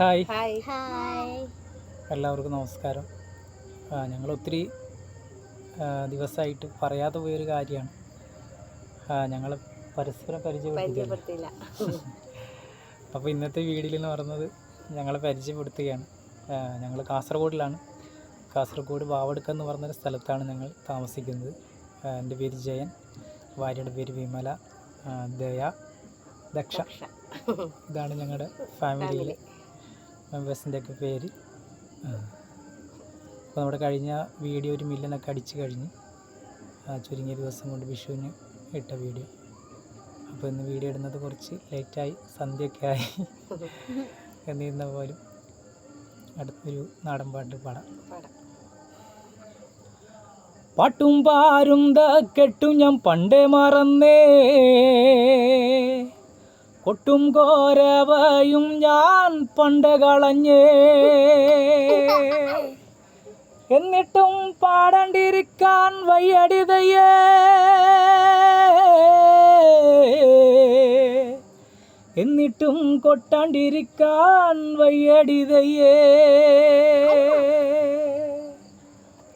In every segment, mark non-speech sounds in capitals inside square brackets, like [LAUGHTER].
Hi. Hi. Hi എല്ലാവർക്കും നമസ്കാരം. ആ, ഞങ്ങൾ ഒത്തിരി ദിവസമായിട്ട് പറയാതെ പോയൊരു കാര്യമാണ്. ഞങ്ങൾ പരസ്പരം പരിചയപ്പെടുത്തിയില്ല പരിചയപ്പെടുത്തിയില്ല. അപ്പോൾ ഇന്നത്തെ വീഡിയോയിൽ എന്ന് പറയുന്നത് ഞങ്ങളെ പരിചയപ്പെടുത്തുകയാണ്. ഞങ്ങൾ കാസർഗോഡിലാണ്. കാസർഗോഡ് വാവടുക്ക എന്ന് പറഞ്ഞൊരു സ്ഥലത്താണ് ഞങ്ങൾ താമസിക്കുന്നത്. എന്റെ പേര് ജയൻ ഭാര്യയുടെ പേര് വിമല ദയ ദക്ഷ. ഇതാണ് ഞങ്ങളുടെ ഫാമിലിയിലെ മെമ്പേഴ്സിന്റെ ഒക്കെ പേര് അപ്പോൾ നമ്മുടെ കഴിഞ്ഞ വീഡിയോ ഒരു മില്യനൊക്കെ അടിച്ച് കഴിഞ്ഞ് ചുരുങ്ങിയ ദിവസം കൊണ്ട് വിഷുവിന് ഇട്ട വീഡിയോ. അപ്പോൾ ഇന്ന് വീഡിയോ ഇടുന്നത് കുറച്ച് ലേറ്റായി സന്ധ്യയൊക്കെ ആയി [LAUGHS] എന്നിരുന്ന പോലും അടുത്തൊരു നാടൻ പാട്ട് പാടാം. പാടാം. പാട്ടും പാരും കെട്ടും ഞാൻ പണ്ടേ മറന്നേ. കൊട്ടും കോരവയും ഞാൻ പണ്ട് കളഞ്ഞേ. എന്നിട്ടും പാടണ്ടിരിക്കാൻ വയ്യടിതയേ. എന്നിട്ടും കൊട്ടാണ്ടിരിക്കാൻ വയ്യടിതയേ.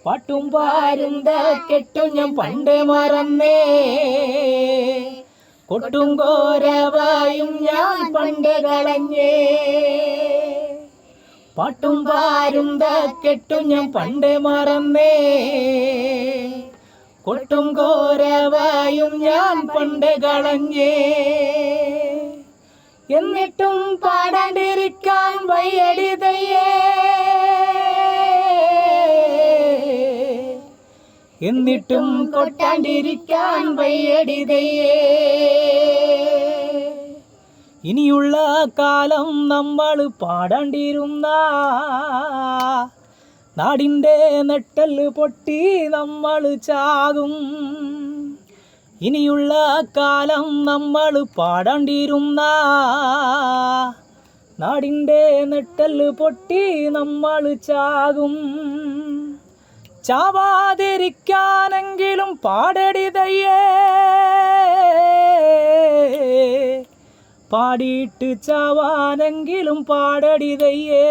പാട്ടും പാരും കെട്ടും ഞാൻ പണ്ടേ മറന്നേ. കൊട്ടും കോരവായും ഞാൻ പണ്ട് കളഞ്ഞേ. പാട്ടും പാരും കെട്ടും ഞാൻ പണ്ട് മറന്നേ. കൊട്ടും കോരവായും ഞാൻ പണ്ട് കളഞ്ഞേ. എന്നിട്ടും പാടാണ്ടിരിക്കാൻ വയ്യടിതയ്യേ എന്നിട്ടും കൊട്ടാണ്ടിരിക്കാൻ വയ്യടിതയ്യേ ഇനിയുള്ള കാലം നമ്മൾ പാടാണ്ടിരുന്ന. നാടിന്റെ നെട്ടൽ പൊട്ടി നമ്മൾ ചാകും. ഇനിയുള്ള കാലം നമ്മൾ പാടാണ്ടിരുന്ന. നാടിന്റെ നെട്ടൽ പൊട്ടി നമ്മൾ ചാകും. ചാവാതിരിക്കാനെങ്കിലും പാടടിതയ്യേ പാടിയിട്ട് ചാവാനെങ്കിലും പാടടിതയ്യേ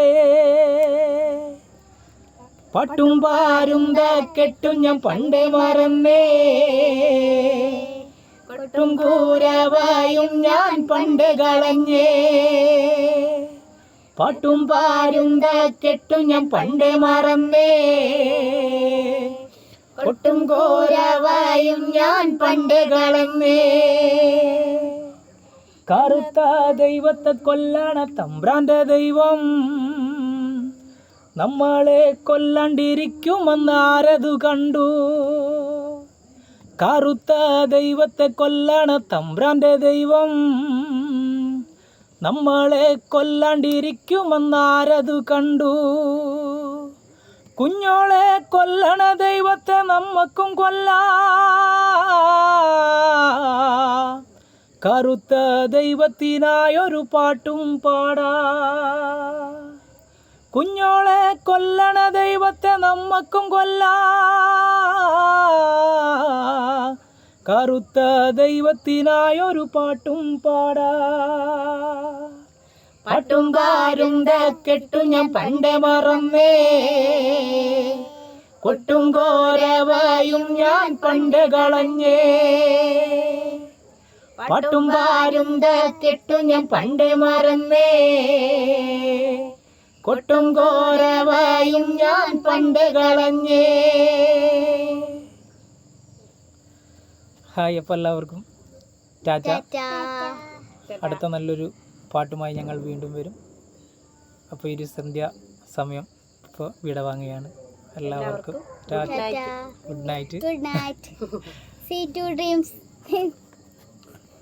പട്ടും പാരും കെട്ടും ഞാൻ പണ്ടേ മറന്നേ. കൊട്ടും കൂരവായും ഞാൻ പണ്ട് കളഞ്ഞേ. പാട്ടും പാരുന്ത കെട്ടു ഞാൻ പണ്ടേ മറന്നേ. കൊട്ടും കോരവായും ഞാൻ പണ്ട് കളന്നേ കറുത്ത ദൈവത്തെ കൊല്ലണ തമ്പ്രാന്റെ ദൈവം. നമ്മളെ കൊല്ലാണ്ടിരിക്കുമെന്ന് ആരതു കണ്ടു. കറുത്ത ദൈവത്തെ കൊല്ലണ തമ്പ്രാന്റെ ദൈവം. നമ്മളെ കൊല്ലാണ്ടിരിക്കുമെന്നാരതു കണ്ടു. കുഞ്ഞോളെ കൊല്ലണ ദൈവത്തെ നമ്മക്കും കൊല്ലാ. കറുത്ത ദൈവത്തിനായൊരു പാട്ടും പാടാ. കുഞ്ഞോളെ കൊല്ലണ ദൈവത്തെ നമ്മക്കും കൊല്ലാ. കറുത്ത ദൈവത്തിനായൊരു പാട്ടും പാടാ. പാട്ടും പാരും കെട്ടു ഞാൻ പണ്ട് മറന്നേ. കൊട്ടും കോരവായും ഞാൻ പണ്ട് കളഞ്ഞേ. പാട്ടും പാരും കെട്ടു ഞാൻ പണ്ട് മറന്നേ. കൊട്ടും കോരവായും ഞാൻ പണ്ട് കളഞ്ഞേ. ഹായ് അപ്പം എല്ലാവർക്കും. ടാറ്റ. അടുത്ത നല്ലൊരു പാട്ടുമായി ഞങ്ങൾ വീണ്ടും വരും. അപ്പോൾ ഈ ഒരു സന്ധ്യ സമയം ഇപ്പോൾ വിട വാങ്ങുകയാണ്. എല്ലാവർക്കും good night. Good night. Sweet dreams